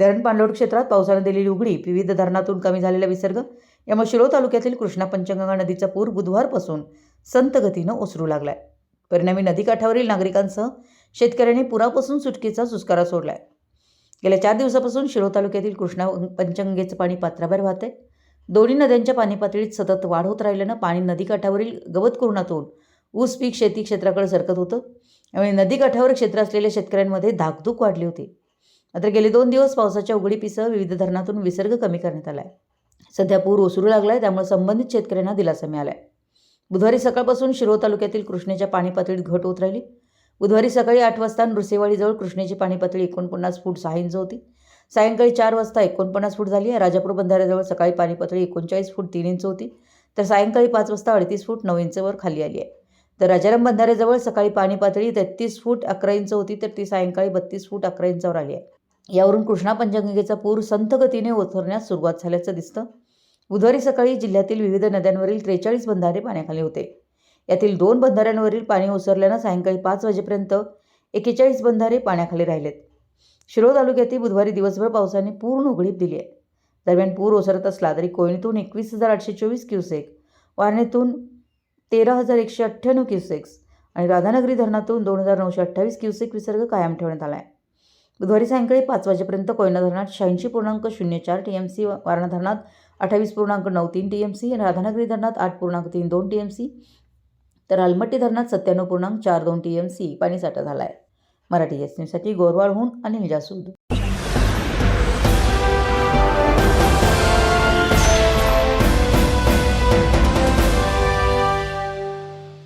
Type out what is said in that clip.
धरण पाणलोट क्षेत्रात पावसानं दिलेली उघडी विविध धरणातून कमी झालेला विसर्ग. यामुळे शिरोळ तालुक्यातील कृष्णा पंचगंगा नदीचा पूर बुधवारपासून संत गतीनं ओसरू लागलाय. परिणामी नदीकाठावरील नागरिकांसह शेतकऱ्यांनी पुरापासून सुटकेचा सुस्कारा सोडलाय. गेल्या चार दिवसापासून शिरोळ तालुक्यातील कृष्णा पंचगंगेचं पाणी पात्राबाहेर वाहत आहे दोन्ही नद्यांच्या पाणी पातळीत सतत वाढ होत राहिल्यानं पाणी नदीकाठावरील गवत कुरणातून ऊस पीक शेती क्षेत्राकडे सरकत होतं. यामुळे नदीकाठावर क्षेत्र असलेल्या शेतकऱ्यांमध्ये धाकधूक वाढली होती. मात्र गेले दोन दिवस पावसाच्या उघडीपीसह विविध धरणातून विसर्ग कमी करण्यात आला आहे सध्या पूर ओसरू लागला आहे त्यामुळे संबंधित शेतकऱ्यांना दिलासा मिळाला आहे बुधवारी सकाळपासून शिरोळ तालुक्यातील कृष्णेच्या पाणी पातळीत घट होत राहिली. बुधवारी सकाळी आठ वाजता नृसेवाडीजवळ कृष्णेची पाणी पातळी एकोणपन्नास फूट सहा इंच होती. सायंकाळी चार वाजता एकोणपन्नास फूट झाली. आहे राजापूर बंधाऱ्याजवळ सकाळी पाणी पातळी एकोणचाळीस फूट तीन इंच होती. तर सायंकाळी पाच वाजता अडतीस फूट नऊ इंचवर खाली आली आहे. तर राजाराम बंधाऱ्याजवळ सकाळी पाणी पातळी तेहतीस फूट अकरा इंच होती. तर ती सायंकाळी बत्तीस फूट अकरा इंचावर आली आहे. यावरून कृष्णा पंचगंगेचा पूर संथगतीने ओथरण्यास ओसरण्यास सुरुवात झाल्याचं दिसतं. बुधवारी सकाळी जिल्ह्यातील विविध नद्यांवरील त्रेचाळीस बंधारे पाण्याखाली होते. यातील दोन बंधाऱ्यांवरील पाणी ओसरल्यानं सायंकाळी पाच वाजेपर्यंत एकेचाळीस बंधारे पाण्याखाली राहिलेत. शिरोळ तालुक्यातील बुधवारी दिवसभर पावसाने पूर्ण उघडीप दिली आहे. दरम्यान पूर ओसरत असला तरी कोयणीतून एकवीस हजार आठशे चोवीस क्युसेक वारणेतून तेरा हजार एकशे अठ्ठ्याण्णव क्युसेक्स आणि राधानगरी धरणातून दोन हजार नऊशे अठ्ठावीस क्युसेक विसर्ग कायम ठेवण्यात आला आहे. बुधवारी सायंकाळी पाच वाजेपर्यंत कोयना धरणात शहाऐंशी पूर्णांक शून्य चार टी एम सी वारणा धरणात अठ्ठावीस पूर्णांक नऊ तीन टी एम सी आणि राधानगरी धरणात आठ पूर्णांक तीन दोन टी एम सी तर अलमट्टी धरणात सत्त्याण्णव पूर्णांक चार दोन टी एम सी पाणीसाठा झाला आहे मराठी एस न्यूजसाठी गोरवाळहून अनिल जासूद.